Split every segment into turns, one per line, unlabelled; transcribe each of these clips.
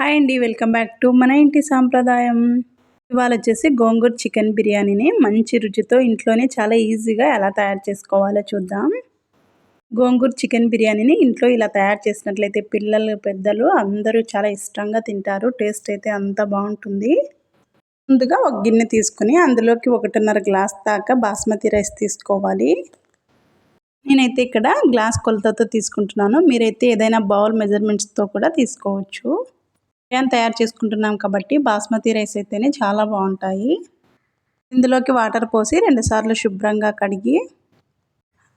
Hi అండి welcome back to మన ఇంటి సాంప్రదాయం. ఇవాళ వచ్చేసి గోంగూర చికెన్ బిర్యానీని మంచి రుచితో ఇంట్లోనే చాలా ఈజీగా ఎలా తయారు చేసుకోవాలో చూద్దాం. గోంగూర చికెన్ బిర్యానీని ఇంట్లో ఇలా తయారు చేసినట్లయితే పిల్లలు పెద్దలు అందరూ చాలా ఇష్టంగా తింటారు. టేస్ట్ అయితే అంత బాగుంటుంది. ముందుగా ఒక గిన్నె తీసుకుని అందులోకి ఒకటిన్నర గ్లాస్ దాకా బాస్మతి రైస్ తీసుకోవాలి. నేనైతే ఇక్కడ గ్లాస్ కొలతతో తీసుకుంటున్నాను. మీరైతే ఏదైనా బౌల్ మెజర్మెంట్స్తో కూడా తీసుకోవచ్చు. బిర్యానీ తయారు చేసుకుంటున్నాం కాబట్టి బాస్మతి రైస్ అయితేనే చాలా బాగుంటాయి. ఇందులోకి వాటర్ పోసి రెండుసార్లు శుభ్రంగా కడిగి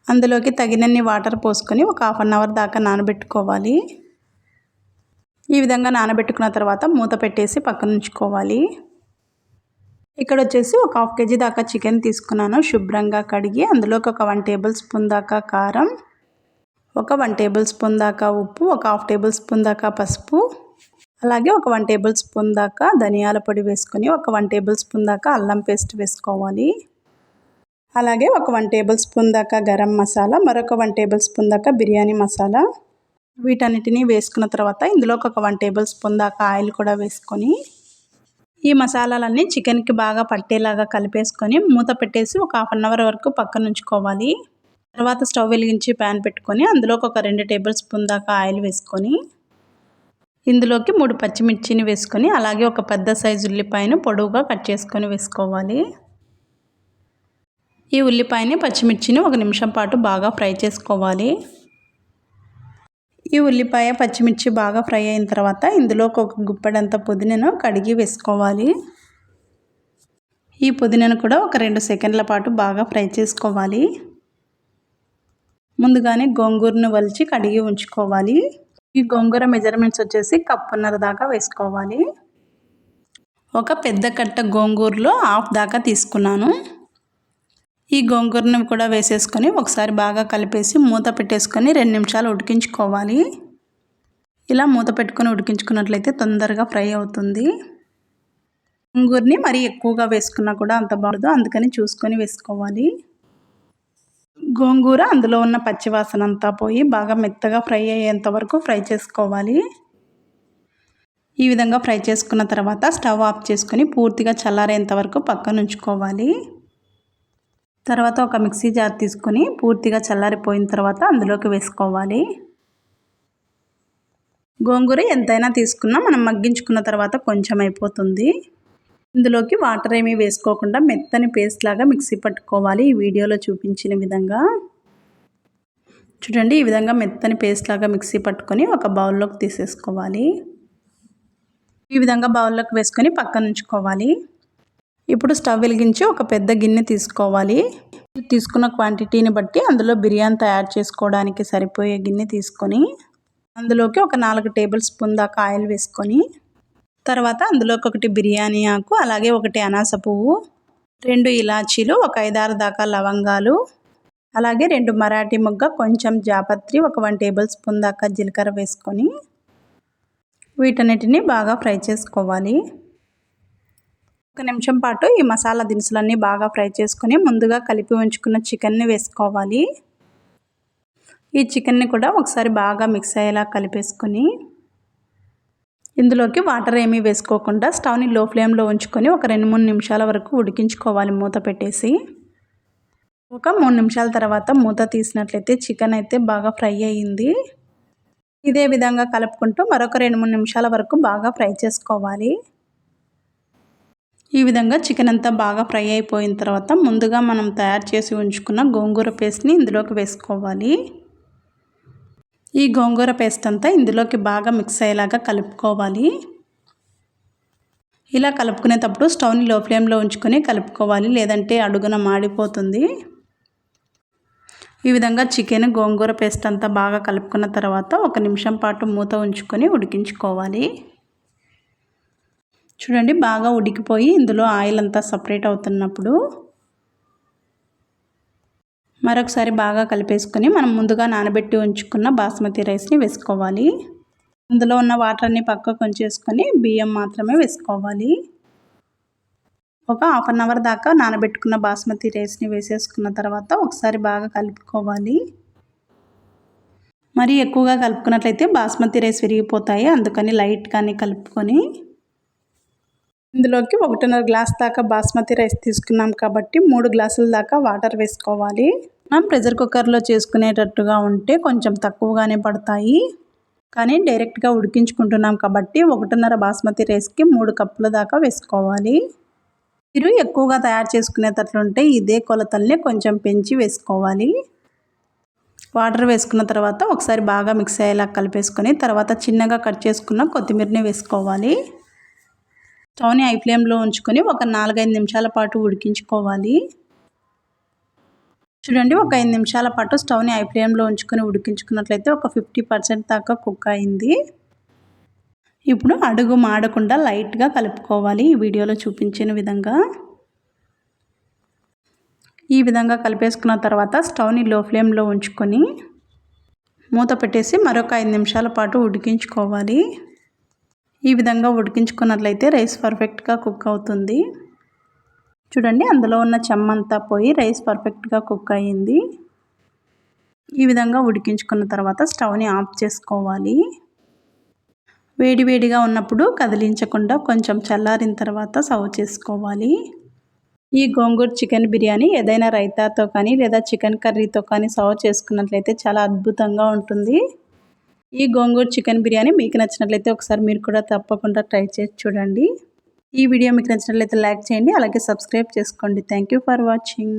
అందులోకి తగినన్ని వాటర్ పోసుకొని ఒక హాఫ్ అన్ అవర్ దాకా నానబెట్టుకోవాలి. ఈ విధంగా నానబెట్టుకున్న తర్వాత మూత పెట్టేసి పక్కన ఉంచుకోవాలి. ఇక్కడ వచ్చేసి ఒక హాఫ్ కేజీ దాకా చికెన్ తీసుకున్నాను. శుభ్రంగా కడిగి అందులోకి ఒక వన్ టేబుల్ స్పూన్ దాకా కారం ఒక వన్ టేబుల్ స్పూన్ దాకా ఉప్పు ఒక హాఫ్ టేబుల్ స్పూన్ దాకా పసుపు అలాగే ఒక వన్ టేబుల్ స్పూన్ దాకా ధనియాల పొడి వేసుకొని ఒక వన్ టేబుల్ స్పూన్ దాకా అల్లం పేస్ట్ వేసుకోవాలి. అలాగే ఒక వన్ టేబుల్ స్పూన్ దాకా గరం మసాలా మరొక వన్ టేబుల్ స్పూన్ దాకా బిర్యానీ మసాలా. వీటన్నిటిని వేసుకున్న తర్వాత ఇందులోకి ఒక వన్ టేబుల్ స్పూన్ దాకా ఆయిల్ కూడా వేసుకొని ఈ మసాలాలన్నీ చికెన్కి బాగా పట్టేలాగా కలిపేసుకొని మూత పెట్టేసి ఒక హాఫ్ అన్ అవర్ వరకు పక్కన ఉంచుకోవాలి. తర్వాత స్టవ్ వెలిగించి ప్యాన్ పెట్టుకొని అందులోకి ఒక రెండు టేబుల్ స్పూన్ దాకా ఆయిల్ వేసుకొని ఇందులోకి మూడు పచ్చిమిర్చిని వేసుకొని అలాగే ఒక పెద్ద సైజు ఉల్లిపాయను పొడవుగా కట్ చేసుకొని వేసుకోవాలి. ఈ ఉల్లిపాయని పచ్చిమిర్చిని ఒక నిమిషం పాటు బాగా ఫ్రై చేసుకోవాలి. ఈ ఉల్లిపాయ పచ్చిమిర్చి బాగా ఫ్రై అయిన తర్వాత ఇందులోకి ఒక గుప్పెడంత పుదీనను కడిగి వేసుకోవాలి. ఈ పుదీనను కూడా ఒక రెండు సెకండ్ల పాటు బాగా ఫ్రై చేసుకోవాలి. ముందుగానే గోంగూరను వలిచి కడిగి ఉంచుకోవాలి. ఈ గోంగూర మెజర్మెంట్స్ వచ్చేసి కప్పున్నర దాకా వేసుకోవాలి. ఒక పెద్ద కట్ట గోంగూరలో హాఫ్ దాకా తీసుకున్నాను. ఈ గోంగూరను కూడా వేసేసుకొని ఒకసారి బాగా కలిపేసి మూత పెట్టేసుకొని రెండు నిమిషాలు ఉడికించుకోవాలి. ఇలా మూత పెట్టుకొని ఉడికించుకున్నట్లయితే తొందరగా ఫ్రై అవుతుంది. గోంగూరని మరీ ఎక్కువగా వేసుకున్నా కూడా అంత బాగుండదు అందుకని చూసుకొని వేసుకోవాలి. గోంగూర అందులో ఉన్న పచ్చివాసన అంతా పోయి బాగా మెత్తగా ఫ్రై అయ్యేంత వరకు ఫ్రై చేసుకోవాలి. ఈ విధంగా ఫ్రై చేసుకున్న తర్వాత స్టవ్ ఆఫ్ చేసుకొని పూర్తిగా చల్లారేంత వరకు పక్కన ఉంచుకోవాలి. తర్వాత ఒక మిక్సీ జార్ తీసుకొని పూర్తిగా చల్లారిపోయిన తర్వాత అందులోకి వేసుకోవాలి. గోంగూర ఎంతైనా తీసుకున్నా మనం మగ్గించుకున్న తర్వాత కొంచెం అయిపోతుంది. ఇందులోకి వాటర్ ఏమీ వేసుకోకుండా మెత్తని పేస్ట్ లాగా మిక్సీ పట్టుకోవాలి. ఈ వీడియోలో చూపించిన విధంగా చూడండి ఈ విధంగా మెత్తని పేస్ట్ లాగా మిక్సీ పట్టుకొని ఒక బౌల్లోకి తీసేసుకోవాలి. ఈ విధంగా బౌల్లోకి వేసుకొని పక్కన ఉంచుకోవాలి. ఇప్పుడు స్టవ్ వెలిగించి ఒక పెద్ద గిన్నె తీసుకోవాలి. తీసుకున్న క్వాంటిటీని బట్టి అందులో బిర్యానీ తయారు చేసుకోవడానికి సరిపోయే గిన్నె తీసుకొని అందులోకి ఒక నాలుగు టేబుల్ స్పూన్ దాకా ఆయిల్ వేసుకొని తర్వాత అందులోకి ఒకటి బిర్యానీ ఆకు అలాగే ఒకటి అనాస పువ్వు రెండు ఇలాచీలు ఒక ఐదారు దాకా లవంగాలు అలాగే రెండు మరాఠీ ముగ్గ కొంచెం జాపత్రి ఒక వన్ టేబుల్ స్పూన్ దాకా జీలకర్ర వేసుకొని వీటన్నిటిని బాగా ఫ్రై చేసుకోవాలి. ఒక నిమిషం పాటు ఈ మసాలా దినుసులన్నీ బాగా ఫ్రై చేసుకొని ముందుగా కలిపి ఉంచుకున్న చికెన్ని వేసుకోవాలి. ఈ చికెన్ని కూడా ఒకసారి బాగా మిక్స్ అయ్యేలా కలిపేసుకొని ఇందులోకి వాటర్ ఏమీ వేసుకోకుండా స్టవ్ని లో ఫ్లేమ్లో ఉంచుకొని ఒక రెండు మూడు నిమిషాల వరకు ఉడికించుకోవాలి మూత పెట్టేసి. ఒక మూడు నిమిషాల తర్వాత మూత తీసినట్లయితే చికెన్ అయితే బాగా ఫ్రై అయ్యింది ఇదే విధంగా కలుపుకుంటూ మరొక రెండు మూడు నిమిషాల వరకు బాగా ఫ్రై చేసుకోవాలి. ఈ విధంగా చికెన్ అంతా బాగా ఫ్రై అయిపోయిన తర్వాత ముందుగా మనం తయారు చేసి ఉంచుకున్న గోంగూర పేస్ట్ని ఇందులోకి వేసుకోవాలి. ఈ గోంగూర పేస్ట్ అంతా ఇందులోకి బాగా మిక్స్ అయ్యేలాగా కలుపుకోవాలి. ఇలా కలుపుకునేటప్పుడు స్టవ్ని లో ఫ్లేమ్లో ఉంచుకొని కలుపుకోవాలి లేదంటే అడుగున మాడిపోతుంది. ఈ విధంగా చికెన్ గోంగూర పేస్ట్ అంతా బాగా కలుపుకున్న తర్వాత ఒక నిమిషం పాటు మూత ఉంచుకొని ఉడికించుకోవాలి. చూడండి బాగా ఉడికిపోయి ఇందులో ఆయిల్ అంతా సపరేట్ అవుతున్నప్పుడు మరొకసారి బాగా కలిపేసుకొని మనం ముందుగా నానబెట్టి ఉంచుకున్న బాస్మతి రైస్ని వేసుకోవాలి. అందులో ఉన్న వాటర్ అన్ని పక్కకు ఉంచేసుకొని బియ్యం మాత్రమే వేసుకోవాలి. ఒక హాఫ్ అన్ అవర్ దాకా నానబెట్టుకున్న బాస్మతి రైస్ని వేసేసుకున్న తర్వాత ఒకసారి బాగా కలుపుకోవాలి. మరీ ఎక్కువగా కలుపుకున్నట్లయితే బాస్మతి రైస్ విరిగిపోతాయి అందుకని లైట్గానే కలుపుకొని. ఇందులోకి ఒకటిన్నర గ్లాస్ దాకా బాస్మతి రైస్ తీసుకున్నాం కాబట్టి మూడు గ్లాసుల దాకా వాటర్ వేసుకోవాలి. మనం ప్రెషర్ కుక్కర్లో చేసుకునేటట్టుగా ఉంటే కొంచెం తక్కువగానే పడతాయి. కానీ డైరెక్ట్గా ఉడికించుకుంటున్నాం కాబట్టి ఒకటిన్నర బాస్మతి రైస్కి మూడు కప్పుల దాకా వేసుకోవాలి. మీరు ఎక్కువగా తయారు చేసుకునేటట్లుంటే ఇదే కొలతల్ని కొంచెం పెంచి వేసుకోవాలి. వాటర్ వేసుకున్న తర్వాత ఒకసారి బాగా మిక్స్ అయ్యేలా కలిపేసుకొని తర్వాత చిన్నగా కట్ చేసుకున్న కొత్తిమీరని వేసుకోవాలి. స్టవ్ని ఐ ఫ్లేమ్లో ఉంచుకొని ఒక నాలుగైదు నిమిషాల పాటు ఉడికించుకోవాలి. చూడండి ఒక ఐదు నిమిషాల పాటు స్టవ్ని ఐ ఫ్లేమ్లో ఉంచుకొని ఉడికించుకున్నట్లయితే ఒక ఫిఫ్టీ పర్సెంట్ దాకా కుక్ అయింది. ఇప్పుడు అడుగు మాడకుండా లైట్గా కలుపుకోవాలి. ఈ వీడియోలో చూపించిన విధంగా. ఈ విధంగా కలిపేసుకున్న తర్వాత స్టవ్ని లో ఫ్లేమ్లో ఉంచుకొని మూత పెట్టేసి మరొక ఐదు నిమిషాల పాటు ఉడికించుకోవాలి. ఈ విధంగా ఉడికించుకున్నట్లయితే రైస్ పర్ఫెక్ట్గా కుక్ అవుతుంది. చూడండి అందులో ఉన్న చెమ్మంతా పోయి రైస్ పర్ఫెక్ట్గా కుక్ అయ్యింది. ఈ విధంగా ఉడికించుకున్న తర్వాత స్టవ్ని ఆఫ్ చేసుకోవాలి. వేడివేడిగా ఉన్నప్పుడు కదిలించకుండా కొంచెం చల్లారిన తర్వాత సర్వ్ చేసుకోవాలి. ఈ గోంగూర చికెన్ బిర్యానీ ఏదైనా రైతాతో కానీ లేదా చికెన్ కర్రీతో కానీ సర్వ్ చేసుకున్నట్లయితే చాలా అద్భుతంగా ఉంటుంది. ఈ గోంగూర చికెన్ బిర్యానీ మీకు నచ్చినట్లయితే ఒకసారి మీరు కూడా తప్పకుండా ట్రై చేసి చూడండి. ఈ వీడియో మీకు నచ్చినట్లయితే లైక్ చేయండి అలాగే సబ్స్క్రైబ్ చేసుకోండి. Thank for watching